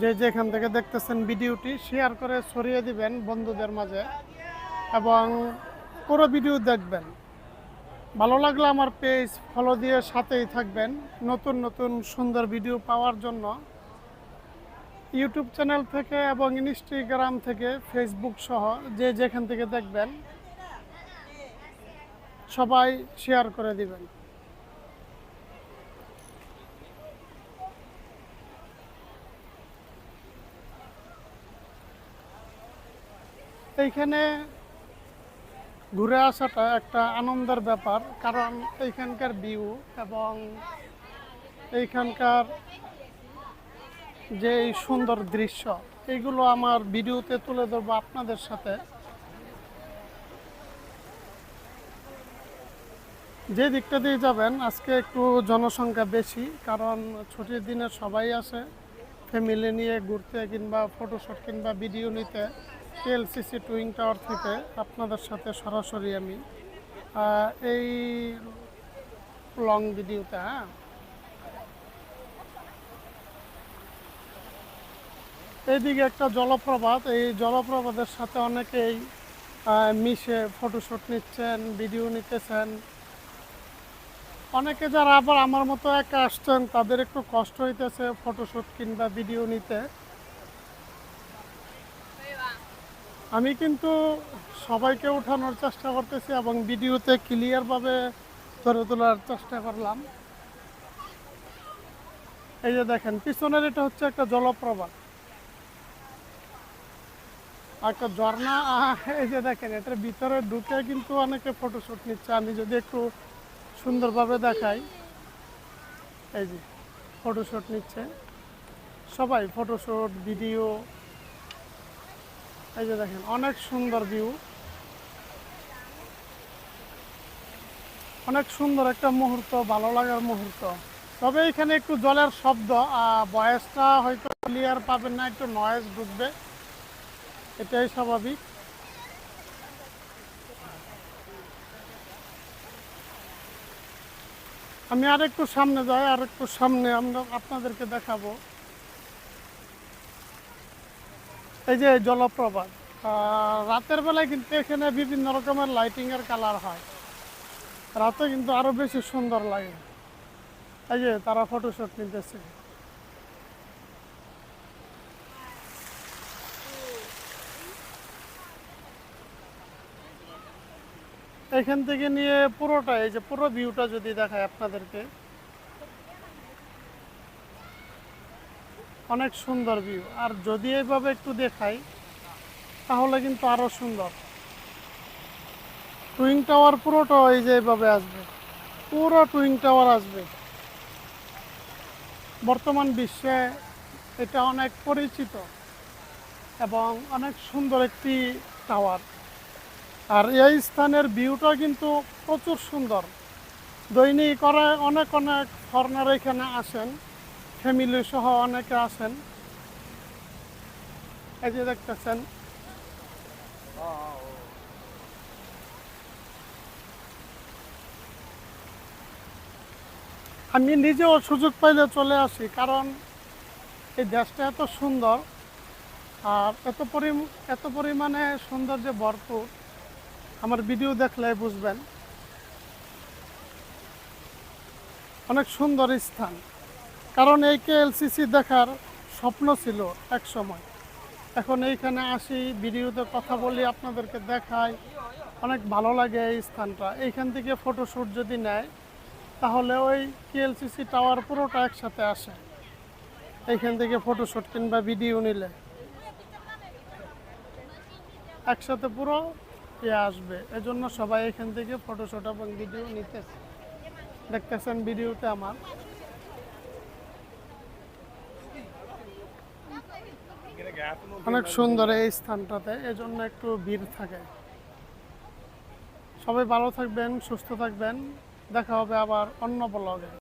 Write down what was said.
যে যেখান থেকে দেখতেছেন ভিডিওটি শেয়ার করে ছড়িয়ে দিবেন বন্ধুদের মাঝে এবং পুরো ভিডিও দেখবেন। ভালো লাগলে আমার পেজ ফলো দিয়ে সাথেই থাকবেন নতুন নতুন সুন্দর ভিডিও পাওয়ার জন্য। ইউটিউব চ্যানেল থেকে এবং ইনস্টাগ্রাম থেকে ফেসবুক সহ যে যেখান থেকে দেখবেন, সবাই শেয়ার করে দিবেন। এইখানে ঘুরে আসাটা একটা আনন্দের ব্যাপার, কারণ এইখানকার ভিউ এবং এইখানকার যে সুন্দর দৃশ্য, এইগুলো আমার ভিডিওতে তুলে ধরবো আপনাদের সাথে। যে দিকটা দিয়ে যাবেন, আজকে একটু জনসংখ্যা বেশি, কারণ ছুটির দিনে সবাই আসে। ফ্যামিলি নিয়ে ঘুরতে কিংবা ফটোশ্যুট কিংবা ভিডিও নিতে এলসিসি টুইং টাওয়ার থেকে আপনাদের সাথে সরাসরি আমি। এই লং ভিডিওতে হ্যাঁ? এইদিকে একটা জলপ্রপাত, এই জলপ্রপাতের সাথে অনেকেই মিশে ফটোশ্যুট নিচ্ছেন ভিডিও নিতেছেন। অনেকে যারা আবার আমার মতো একা আসছেন, তাদের একটু কষ্ট হইতেছে ফটোশ্যুট কিংবা ভিডিও নিতে। আমি কিন্তু সবাইকে উঠানোর চেষ্টা করতেছি এবং ভিডিওতে ক্লিয়ারভাবে ধরে তোলার চেষ্টা করলাম। এই যে দেখেন, পিছনের এটা হচ্ছে একটা জলপ্রপাত। একটা ঝর্ণা এই যে দেখেন, এটার ভিতরে ঢুকে কিন্তু অনেকে ফটোশ্যুট নিচ্ছে। আমি যদি একটু সুন্দরভাবে দেখায়। এই যে ফটোশ্যুট নিচ্ছে। সবাই ফটোশ্যুট ভিডিও এই যে দেখেন, অনেক সুন্দর ভিউ অনেক সুন্দর একটা মুহূর্ত, ভালো লাগার মুহূর্ত। তবে এখানে একটু জলের শব্দ বয়সটা হয়তো ক্লিয়ার পাবেন না, একটু নয়েজ ঢুকবে। এটাই স্বাভাবিক। আমি আর একটু সামনে যাই আর একটু সামনে আমরা আপনাদেরকে দেখাবো। এই যে জলপ্রপাত রাতের বেলায় কিন্তু এখানে বিভিন্ন রকমের লাইটিংয়ের কালার হয়। রাতে কিন্তু আরও বেশি সুন্দর লাগে। এই যে তারা ফটোশুট নিতেছে। এখান থেকে নিয়ে পুরোটা, এই যে পুরো ভিউটা যদি দেখায় আপনাদেরকে। অনেক সুন্দর ভিউ আর যদি এইভাবে একটু দেখাই, তাহলে কিন্তু আরও সুন্দর। টুইং টাওয়ার পুরোটা এই যে এইভাবে আসবে। পুরো টুইং টাওয়ার আসবে। বর্তমান বিশ্বে এটা অনেক পরিচিত এবং অনেক সুন্দর একটি টাওয়ার আর এই স্থানের ভিউটা কিন্তু প্রচুর সুন্দর। দৈনিক করে অনেক অনেক ফরেনার এখানে আসেন। ফ্যামিলি সহ অনেকে আসেন। এই যে দেখতেছেন। আমি নিজেও সুযোগ পাইলে চলে আসি, কারণ এই দেশটা এত সুন্দর আর এত পরি, এত পরিমাণে সৌন্দর্যে ভরপুর। আমার ভিডিও দেখলে বুঝবেন। অনেক সুন্দর স্থান। কারণ এই কে এলসিসি দেখার স্বপ্ন ছিল এক সময় এখন এইখানে আসি, ভিডিওতে কথা বলি, আপনাদেরকে দেখাই। অনেক ভালো লাগে এই স্থানটা। এইখান থেকে ফটোশ্যুট যদি নেয়, তাহলে ওই কেএলসিসি টাওয়ার পুরোটা একসাথে আসে। এইখান থেকে ফটোশ্যুট কিংবা ভিডিও নিলে। একসাথে পুরো ইয়ে আসবে? এজন্য সবাই এখান থেকে ফটোশ্যুট এবং ভিডিও নিতেছে। দেখতেছেন ভিডিওতে আমার। অনেক সুন্দর এই স্থানটাতে, এজন্য একটু ভিড় থাকে। সবাই ভালো থাকবেন, সুস্থ থাকবেন। দেখা হবে আবার অন্য ব্লগে